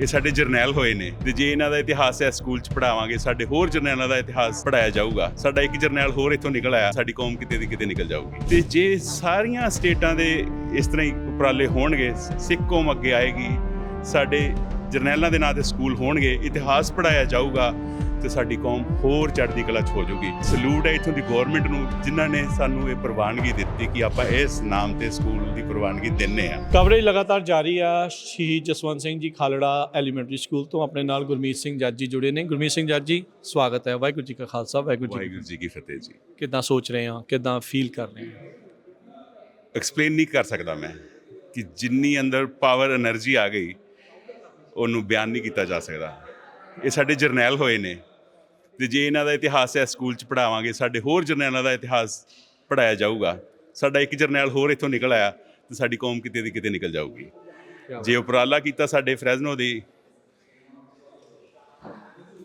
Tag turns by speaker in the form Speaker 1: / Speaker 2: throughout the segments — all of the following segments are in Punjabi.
Speaker 1: ਇਹ ਸਾਡੇ ਜਰਨੈਲ ਹੋਏ ਨੇ ਤੇ ਜੇ ਇਹਨਾਂ ਦਾ ਇਤਿਹਾਸ ਇਸ ਸਕੂਲ 'ਚ ਪੜਾਵਾਂਗੇ ਸਾਡੇ ਹੋਰ ਜਰਨੈਲਾਂ ਦਾ ਇਤਿਹਾਸ ਪੜਾਇਆ ਜਾਊਗਾ। ਸਾਡਾ ਇੱਕ ਜਰਨੈਲ ਹੋਰ ਇੱਥੋਂ ਨਿਕਲ ਆਇਆ, ਸਾਡੀ ਕੌਮ ਕਿਤੇ ਦੀ ਕਿਤੇ ਨਿਕਲ ਜਾਊਗੀ। ਤੇ ਜੇ ਸਾਰੀਆਂ ਸਟੇਟਾਂ ਦੇ ਇਸ ਤਰ੍ਹਾਂ ਹੀ ਉਪਰਾਲੇ ਹੋਣਗੇ, ਸਿੱਖ ਕੌਮ ਅੱਗੇ ਆਏਗੀ ਸਾਡੇ ਜਰਨੈਲਾਂ ਦੇ ਨਾਂ ਤੇ ਸਕੂਲ ਹੋਣਗੇ ਇਤਿਹਾਸ ਪੜਾਇਆ ਜਾਊਗਾ ਤੇ ਸਾਡੀ ਕੌਮ ਹੋਰ ਚੜ੍ਹਦੀ ਕਲਾ 'ਚ ਹੋ ਜਾਊਗੀ। ਸਲੂਟ ਹੈ ਇਥੋਂ ਦੀ ਗਵਰਨਮੈਂਟ ਨੂੰ ਜਿਨ੍ਹਾਂ ਨੇ ਸਾਨੂੰ ਇਹ ਪ੍ਰਵਾਨਗੀ ਦਿੱਤੀ ਕਿ ਆਪਾਂ ਇਸ ਨਾਮ ਤੇ ਸਕੂਲ ਦੀ ਪ੍ਰਵਾਨਗੀ ਦਿੰਨੇ ਆ
Speaker 2: ਕਵਰੇਜ ਲਗਾਤਾਰ ਜਾਰੀ ਆ ਸ਼ਹੀਦ ਜਸਵੰਤ ਸਿੰਘ ਜੀ ਖਾਲੜਾ ਐਲੀਮੈਂਟਰੀ ਸਕੂਲ ਤੋਂ ਆਪਣੇ ਨਾਲ ਗੁਰਮੀਤ ਸਿੰਘ ਜੱਜ ਜੀ ਜੁੜੇ ਨੇ। ਗੁਰਮੀਤ ਸਿੰਘ ਜੱਜ ਜੀ ਸਵਾਗਤ ਹੈ। ਵਾਹਿਗੁਰੂ ਜੀ ਕਾ ਖਾਲਸਾ ਵਾਹਿਗੁਰੂ ਜੀ
Speaker 1: ਕੀ ਫਤਿਹ ਜੀ।
Speaker 2: ਕਿਦਾਂ ਸੋਚ ਰਹੇ ਆ ਕਿਦਾਂ ਫੀਲ ਕਰ ਰਹੇ ਆ
Speaker 1: ਐਕਸਪਲੇਨ ਨਹੀਂ ਕਰ ਸਕਦਾ ਮੈਂ ਕਿ ਜਿੰਨੀ ਅੰਦਰ ਪਾਵਰ એનર્ਜੀ ਆ ਗਈ ਉਹਨੂੰ ਬਿਆਨ ਨਹੀਂ ਕੀਤਾ ਜਾ ਸਕਦਾ। ਇਹ ਸਾਡੇ ਜਰਨੈਲ ਹੋਏ ਨੇ। ਤੇ ਜੇ ਇਹਨਾਂ ਦਾ ਇਤਿਹਾਸ ਇਸ ਸਕੂਲ 'ਚ ਪੜਾਵਾਂਗੇ ਸਾਡੇ ਹੋਰ ਜਰਨੈਲਾਂ ਦਾ ਇਤਿਹਾਸ ਪੜਾਇਆ ਜਾਊਗਾ। ਸਾਡਾ ਇੱਕ ਜਰਨੈਲ ਹੋਰ ਇੱਥੋਂ ਨਿਕਲ ਆਇਆ ਤੇ ਸਾਡੀ ਕੌਮ ਕਿਤੇ ਦੀ ਕਿਤੇ ਨਿਕਲ ਜਾਊਗੀ। ਜੇ ਉਪਰਾਲਾ ਕੀਤਾ ਸਾਡੇ ਫਰੈਜ਼ਨੋ ਦੀ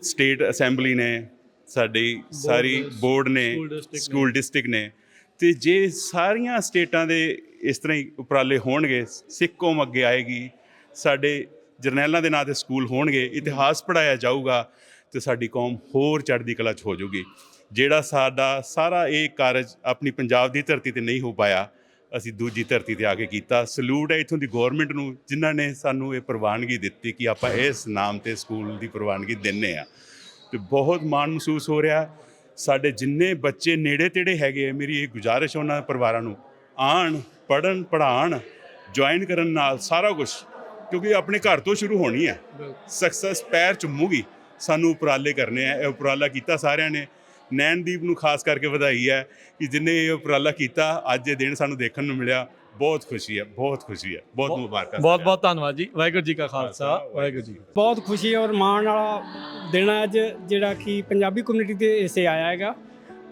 Speaker 1: ਸਟੇਟ ਅਸੈਂਬਲੀ ਨੇ ਸਾਡੀ ਸਾਰੀ ਬੋਰਡ ਨੇ।
Speaker 2: ਸਕੂਲ
Speaker 1: ਡਿਸਟ੍ਰਿਕਟ ਨੇ। ਤੇ ਜੇ ਸਾਰੀਆਂ ਸਟੇਟਾਂ ਦੇ ਇਸ ਤਰ੍ਹਾਂ ਹੀ ਉਪਰਾਲੇ ਹੋਣਗੇ ਸਿੱਖ ਕੌਮ ਅੱਗੇ ਆਏਗੀ ਸਾਡੇ ਜਰਨੈਲਾਂ ਦੇ ਨਾਂ ਤੇ ਸਕੂਲ ਹੋਣਗੇ, ਇਤਿਹਾਸ ਪੜਾਇਆ ਜਾਊਗਾ ਤੇ ਸਾਡੀ ਕੌਮ ਹੋਰ ਚੜ੍ਹਦੀ ਕਲਾ 'ਚ ਹੋ ਜਾਊਗੀ ਜਿਹੜਾ ਸਾਡਾ ਸਾਰਾ ਇਹ ਕਾਰਜ ਆਪਣੀ ਪੰਜਾਬ ਦੀ ਧਰਤੀ ਤੇ ਨਹੀਂ ਹੋ ਪਾਇਆ, ਅਸੀਂ ਦੂਜੀ ਧਰਤੀ ਤੇ ਆ ਕੇ ਕੀਤਾ। ਸਲੂਟ ਹੈ ਇਥੋਂ ਦੀ ਗਵਰਨਮੈਂਟ ਨੂੰ, ਜਿਨ੍ਹਾਂ ਨੇ ਸਾਨੂੰ ਇਹ ਪ੍ਰਵਾਨਗੀ ਦਿੱਤੀ ਕਿ ਆਪਾਂ ਇਸ ਨਾਮ ਤੇ ਸਕੂਲ ਦੀ ਪ੍ਰਵਾਨਗੀ ਦਿੰਨੇ ਆ। ਤੇ ਬਹੁਤ ਮਾਣ ਮਹਿਸੂਸ ਹੋ ਰਿਹਾ। ਸਾਡੇ ਜਿੰਨੇ ਬੱਚੇ ਨੇੜੇ ਤੇੜੇ ਹੈਗੇ ਮੇਰੀ ਇਹ ਗੁਜ਼ਾਰਿਸ਼ ਉਹਨਾਂ ਪਰਿਵਾਰਾਂ ਨੂੰ ਆਣ ਪੜਨ ਪੜਾਣ ਜੁਆਇਨ ਕਰਨ ਨਾਲ ਸਾਰਾ ਕੁਝ ਕਿਉਂਕਿ ਆਪਣੇ ਘਰ ਤੋਂ ਸ਼ੁਰੂ ਹੋਣੀ ਹੈ। ਸਕਸੈਸ ਪੈਰ ਚੁੰਮੂਗੀ। ਸਾਨੂੰ ਉਪਰਾਲੇ ਕਰਨੇ ਆ ਇਹ ਉਪਰਾਲਾ ਕੀਤਾ ਸਾਰਿਆਂ ਨੇ। ਨੈਣਦੀਪ ਨੂੰ ਖਾਸ ਕਰਕੇ ਵਧਾਈ ਹੈ ਕਿ ਜਿਨੇ ਇਹ ਉਪਰਾਲਾ ਕੀਤਾ ਅੱਜ ਇਹ ਦਿਨ ਸਾਨੂੰ ਦੇਖਣ ਨੂੰ ਮਿਲਿਆ। ਬਹੁਤ ਖੁਸ਼ੀ ਹੈ ਬਹੁਤ ਖੁਸ਼ੀ ਹੈ। ਬਹੁਤ ਮੁਬਾਰਕਾਂ
Speaker 2: ਬਹੁਤ ਬਹੁਤ ਧੰਨਵਾਦ ਜੀ। ਵਾਹਿਗੁਰੂ ਜੀ ਕਾ ਖਾਲਸਾ ਵਾਹਿਗੁਰੂ ਜੀ
Speaker 3: ਬਹੁਤ ਖੁਸ਼ੀ ਔਰ ਮਾਣ ਵਾਲਾ ਦਿਨ ਹੈ ਅੱਜ ਜਿਹੜਾ ਕਿ ਪੰਜਾਬੀ ਕਮਿਊਨਿਟੀ ਦੇ ਇਸੇ ਆਇਆ ਹੈਗਾ।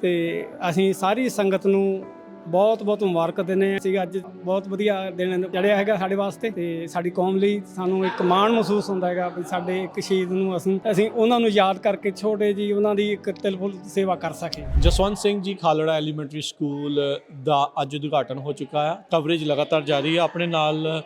Speaker 3: ਤੇ ਅਸੀਂ ਸਾਰੀ ਸੰਗਤ ਨੂੰ ਬਹੁਤ ਬਹੁਤ ਮੁਬਾਰਕ ਦਿੰਦੇ ਹਾਂ। ਅਸੀਂ ਅੱਜ ਬਹੁਤ ਵਧੀਆ ਦਿਨ ਚੜਿਆ ਹੈਗਾ ਸਾਡੇ ਵਾਸਤੇ ਤੇ ਸਾਡੀ ਕੌਮ ਲਈ ਸਾਨੂੰ ਇੱਕ ਮਾਣ ਮਹਿਸੂਸ ਹੁੰਦਾ ਹੈਗਾ ਵੀ ਸਾਡੇ ਇੱਕ ਸ਼ਹੀਦ ਨੂੰ ਅਸੀਂ ਅਸੀਂ ਉਹਨਾਂ ਨੂੰ ਯਾਦ ਕਰਕੇ ਛੋਟੇ ਜੀ ਉਹਨਾਂ ਦੀ ਇੱਕ ਤਿਲਫੁਲ ਸੇਵਾ ਕਰ ਸਕੇ
Speaker 2: ਜਸਵੰਤ ਸਿੰਘ ਜੀ ਖਾਲੜਾ ਐਲੀਮੈਂਟਰੀ ਸਕੂਲ ਦਾ ਅੱਜ ਉਦਘਾਟਨ ਹੋ ਚੁੱਕਾ ਹੈ। ਕਵਰੇਜ ਲਗਾਤਾਰ ਜਾਰੀ ਹੈ। ਆਪਣੇ ਨਾਲ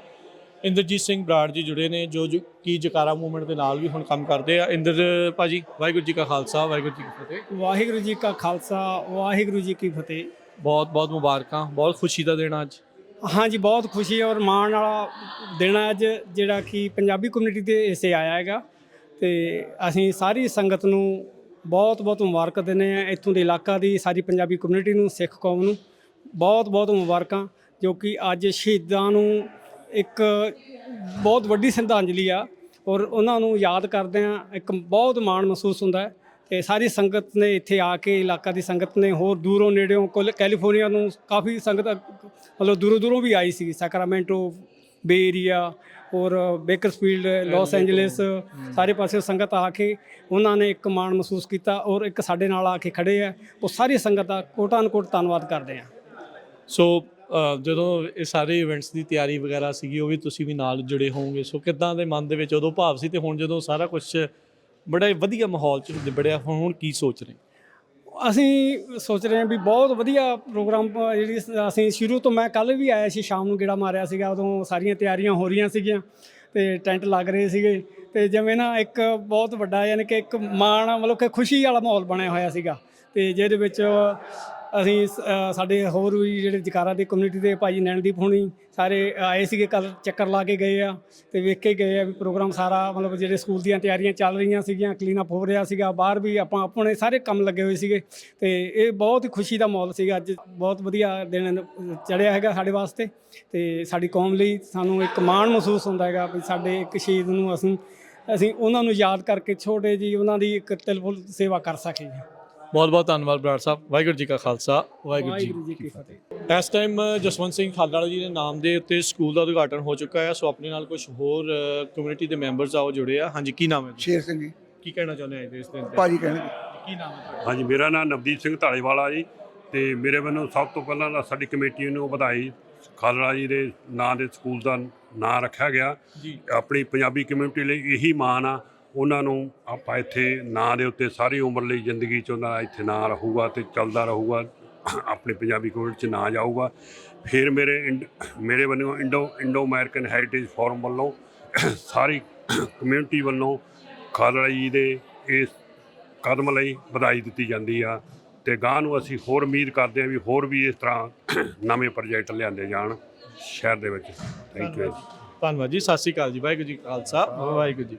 Speaker 2: ਇੰਦਰਜੀਤ ਸਿੰਘ ਬਰਾੜ ਜੀ ਜੁੜੇ ਨੇ ਜੋ ਜੋ ਕੀ ਜਕਾਰਾ ਮੂਵਮੈਂਟ ਦੇ ਨਾਲ ਵੀ ਹੁਣ ਕੰਮ ਕਰਦੇ ਆ। ਇੰਦਰ ਭਾਜੀ ਵਾਹਿਗੁਰੂ ਜੀ ਕਾ ਖਾਲਸਾ ਵਾਹਿਗੁਰੂ ਜੀ ਕੀ ਫਤਿਹ।
Speaker 3: ਵਾਹਿਗੁਰੂ ਜੀ ਕਾ ਖਾਲਸਾ ਵਾਹਿਗੁਰੂ ਜੀ ਕੀ ਫਤਿਹ।
Speaker 2: ਬਹੁਤ ਬਹੁਤ ਮੁਬਾਰਕਾਂ, ਬਹੁਤ ਖੁਸ਼ੀ ਦਾ ਦਿਨ ਅੱਜ।
Speaker 3: ਹਾਂਜੀ, ਬਹੁਤ ਖੁਸ਼ੀ ਔਰ ਮਾਣ ਵਾਲਾ ਦਿਨ ਹੈ ਅੱਜ, ਜਿਹੜਾ ਕਿ ਪੰਜਾਬੀ ਕਮਿਊਨਿਟੀ ਦੇ ਹਿੱਸੇ ਆਇਆ ਹੈਗਾ। ਤੇ ਅਸੀਂ ਸਾਰੀ ਸੰਗਤ ਨੂੰ ਬਹੁਤ ਬਹੁਤ ਮੁਬਾਰਕ ਦਿੰਦੇ ਆ ਇੱਥੋਂ ਦੇ ਇਲਾਕਾ ਦੀ, ਸਾਰੀ ਪੰਜਾਬੀ ਕਮਿਊਨਿਟੀ ਨੂੰ, ਸਿੱਖ ਕੌਮ ਨੂੰ। ਬਹੁਤ ਬਹੁਤ ਮੁਬਾਰਕਾਂ, ਜੋ ਕਿ ਅੱਜ ਸ਼ਹੀਦਾਂ ਨੂੰ ਇੱਕ ਬਹੁਤ ਵੱਡੀ ਸ਼ਰਧਾਂਜਲੀ ਆ। ਔਰ ਉਹਨਾਂ ਨੂੰ ਯਾਦ ਕਰਦੇ ਆ ਇੱਕ ਬਹੁਤ ਮਾਣ ਮਹਿਸੂਸ ਹੁੰਦਾ ਹੈ। ਤੇ ਸਾਰੀ ਸੰਗਤ ਨੇ ਇੱਥੇ ਆ ਕੇ ਇਲਾਕਾ ਦੀ ਸੰਗਤ ਨੇ ਹੋਰ ਦੂਰੋਂ ਨੇੜਿਓਂ ਕੁੱਲ ਕੈਲੀਫੋਰਨੀਆ ਨੂੰ ਕਾਫੀ ਸੰਗਤ ਮਤਲਬ ਦੂਰੋਂ ਦੂਰੋਂ ਵੀ ਆਈ ਸੀ ਸੈਕਰਾਮੈਂਟੋ ਬੇ ਏਰੀਆ ਔਰ ਬੇਕਰਸਫੀਲਡ ਲਾਸ ਐਂਜਲਸ ਸਾਰੇ ਪਾਸੇ ਸੰਗਤ ਆ ਕੇ ਉਹਨਾਂ ਨੇ ਇੱਕ ਮਾਣ ਮਹਿਸੂਸ ਕੀਤਾ ਔਰ ਇੱਕ ਸਾਡੇ ਨਾਲ ਆ ਕੇ ਖੜੇ ਆ। ਉਹ ਸਾਰੀ ਸੰਗਤ ਦਾ ਕੋਟਾਨ ਕੋਟ ਧੰਨਵਾਦ ਕਰਦੇ ਆ।
Speaker 2: ਸੋ ਜਦੋਂ ਇਹ ਸਾਰੇ ਇਵੈਂਟਸ ਦੀ ਤਿਆਰੀ ਵਗੈਰਾ ਸੀਗੀ ਉਹ ਵੀ ਤੁਸੀਂ ਵੀ ਨਾਲ ਜੁੜੇ ਹੋਵੋਗੇ। ਸੋ ਕਿੱਦਾਂ ਦੇ ਮਨ ਦੇ ਵਿੱਚ ਉਦੋਂ ਭਾਵ ਸੀ ਤੇ ਹੁਣ ਜਦੋਂ ਸਾਰਾ ਕੁਝ ਬੜਾ ਵਧੀਆ ਮਾਹੌਲ ਚ ਨਿਬੜਿਆ ਹੁਣ ਹੁਣ ਕੀ ਸੋਚ ਰਹੇ?
Speaker 3: ਅਸੀਂ ਸੋਚ ਰਹੇ ਹਾਂ ਵੀ ਬਹੁਤ ਵਧੀਆ ਪ੍ਰੋਗਰਾਮ ਅ, ਜਿਹੜੀ ਸ- ਅਸੀਂ ਸ਼ੁਰੂ ਤੋਂ ਮੈਂ ਕੱਲ ਵੀ ਆਇਆ ਸੀ ਸ਼ਾਮ ਨੂੰ ਗੇੜਾ ਮਾਰਿਆ ਸੀਗਾ ਉਦੋਂ ਸਾਰੀਆਂ ਤਿਆਰੀਆਂ ਹੋ ਰਹੀਆਂ ਸੀਗੀਆਂ ਤੇ ਟੈਂਟ ਲੱਗ ਰਹੇ ਸੀਗੇ ਤੇ ਜਿਵੇਂ ਨਾ ਇੱਕ ਬਹੁਤ ਵੱਡਾ ਯਾਨੀ ਕਿ ਇੱਕ ਮਾਣ ਮਤਲਬ ਕਿ ਖੁਸ਼ੀ ਵਾਲਾ ਮਾਹੌਲ ਬਣਿਆ ਹੋਇਆ ਸੀਗਾ ਤੇ ਜਿਹਦੇ ਵਿੱਚ ਅਸੀਂ ਸ- ਅ, ਸਾਡੇ ਹੋਰ ਵੀ ਜਿਹੜੇ ਜਕਾਰਾ ਦੇ ਕਮਿਊਨਿਟੀ ਦੇ ਭਾਈ ਨੈਣਦੀਪ ਹੋਣੀ ਸਾਰੇ ਆਏ ਸੀਗੇ ਕੱਲ ਚੱਕਰ ਲਾ ਕੇ ਗਏ ਆ ਤੇ ਵੇਖ ਕੇ ਗਏ ਆ ਵੀ ਪ੍ਰੋਗਰਾਮ ਸਾਰਾ ਮਤਲਬ ਜਿਹੜੇ ਸਕੂਲ ਦੀਆਂ ਤਿਆਰੀਆਂ ਚੱਲ ਰਹੀਆਂ ਸੀਗੀਆਂ ਕਲੀਨ ਅਪ ਹੋ ਰਿਹਾ ਸੀਗਾ ਬਾਹਰ ਵੀ ਆਪਾਂ ਆਪਣੇ ਸਾਰੇ ਕੰਮ ਲੱਗੇ ਹੋਏ ਸੀਗੇ ਤੇ ਇਹ ਬਹੁਤ ਹੀ ਖੁਸ਼ੀ ਦਾ ਮਾਹੌਲ ਸੀਗਾ ਅੱਜ ਬਹੁਤ ਵਧੀਆ ਦਿਨ ਚੜਿਆ ਹੈਗਾ ਸਾਡੇ ਵਾਸਤੇ ਤੇ ਸਾਡੀ ਕੌਮ ਲਈ ਸਾਨੂੰ ਇੱਕ ਮਾਣ ਮਹਿਸੂਸ ਹੁੰਦਾ ਹੈਗਾ ਵੀ ਸਾਡੇ ਇੱਕ ਸ਼ਹੀਦ ਨੂੰ ਅਸੀਂ ਅਸੀਂ ਉਹਨਾਂ ਨੂੰ ਯਾਦ ਕਰਕੇ ਛੋਟੇ ਜੀ ਉਹਨਾਂ ਦੀ ਇੱਕ ਤਿਲਫੁਲ ਸੇਵਾ ਕਰ ਸਕੇ
Speaker 2: ਬਹੁਤ ਬਹੁਤ ਧੰਨਵਾਦ ਬਰਾੜ ਸਾਹਿਬ ਵਾਹਿਗੁਰੂ ਜੀ ਕਾ ਖਾਲਸਾ ਵਾਹਿਗੁਰੂ ਜੀ
Speaker 3: ਕੀ ਫਤਿਹ।
Speaker 2: ਇਸ ਟਾਈਮ ਜਸਵੰਤ ਸਿੰਘ ਖਾਲੜਾ ਜੀ ਦੇ ਨਾਮ ਦੇ ਉੱਤੇ ਸਕੂਲ ਦਾ ਉਦਘਾਟਨ ਹੋ ਚੁੱਕਾ ਹੈ ਸੋ ਆਪਣੇ ਨਾਲ ਕੁਝ ਹੋਰ ਕਮਿਊਨਿਟੀ ਦੇ ਮੈਂਬਰਸ ਆਓ ਜੁੜੇ ਆ। ਹਾਂਜੀ ਕੀ ਨਾਮ ਹੈ?
Speaker 4: ਸ਼ੇਰ ਸਿੰਘ ਜੀ।
Speaker 2: ਕੀ ਕਹਿਣਾ ਚਾਹੁੰਦੇ ਆ ਇਸ ਦਿਨ ਤੇ?
Speaker 4: ਭਾਜੀ ਕਹਿਣਗੇ
Speaker 2: ਕੀ ਨਾਮ ਹੈ ਤੁਹਾਡਾ?
Speaker 5: ਹਾਂਜੀ ਮੇਰਾ ਨਾਮ ਨਵਦੀਪ ਸਿੰਘ ਢਾਲੀਵਾਲਾ ਜੀ ਤੇ ਮੇਰੇ ਵੱਲੋਂ ਸਭ ਤੋਂ ਪਹਿਲਾਂ ਤਾਂ ਸਾਡੀ ਕਮੇਟੀ ਨੂੰ ਵਧਾਈ। ਖਾਲੜਾ ਜੀ ਦੇ ਨਾਂ ਦੇ ਸਕੂਲ ਦਾ ਨਾਂ ਰੱਖਿਆ ਗਿਆ।
Speaker 2: ਜੀ।
Speaker 5: ਆਪਣੀ ਪੰਜਾਬੀ ਕਮਿਊਨਿਟੀ ਲਈ ਇਹੀ ਮਾਣ ਆ ਉਹਨਾਂ ਨੂੰ ਆਪਾਂ ਇੱਥੇ ਨਾਂ ਦੇ ਉੱਤੇ ਸਾਰੀ ਉਮਰ ਲਈ ਜ਼ਿੰਦਗੀ 'ਚ ਉਹਨਾਂ ਦਾ ਇੱਥੇ ਨਾਂ ਰਹੂਗਾ ਤੇ ਚੱਲਦਾ ਰਹੂਗਾ ਆਪਣੀ ਪੰਜਾਬੀ ਕਮਿਊਨਿਟੀ 'ਚ ਨਾਂ ਜਾਊਗਾ। ਫਿਰ ਮੇਰੇ ਇੰਡ- ਮੇਰੇ ਵੱਲੋਂ Indo Indo American heritage forum ਵੱਲੋਂ ਸਾਰੀ ਕਮਿਊਨਿਟੀ ਵੱਲੋਂ ਖਾਲੜਾ ਜੀ ਦੇ ਇਸ ਕਦਮ ਲਈ ਵਧਾਈ ਦਿੱਤੀ ਜਾਂਦੀ ਆ ਤੇ ਗਾਂ ਨੂੰ ਅਸੀਂ ਹੋਰ ਉਮੀਦ ਕਰਦੇ ਹਾਂ ਵੀ ਹੋਰ ਵੀ ਇਸ ਤਰ੍ਹਾਂ ਨਵੇਂ ਪ੍ਰੋਜੈਕਟ ਲਿਆਂਦੇ ਜਾਣ ਸ਼ਹਿਰ ਦੇ ਵਿੱਚ। ਥੈਂਕ ਯੂ
Speaker 2: ਧੰਨਵਾਦ। ਜੀ। ਸਤਿ ਸ਼੍ਰੀ ਅਕਾਲ ਜੀ। ਵਾਹਿਗੁਰੂ ਜੀ ਖਾਲਸਾ। ਵਾਹਿਗੁਰੂ ਜੀ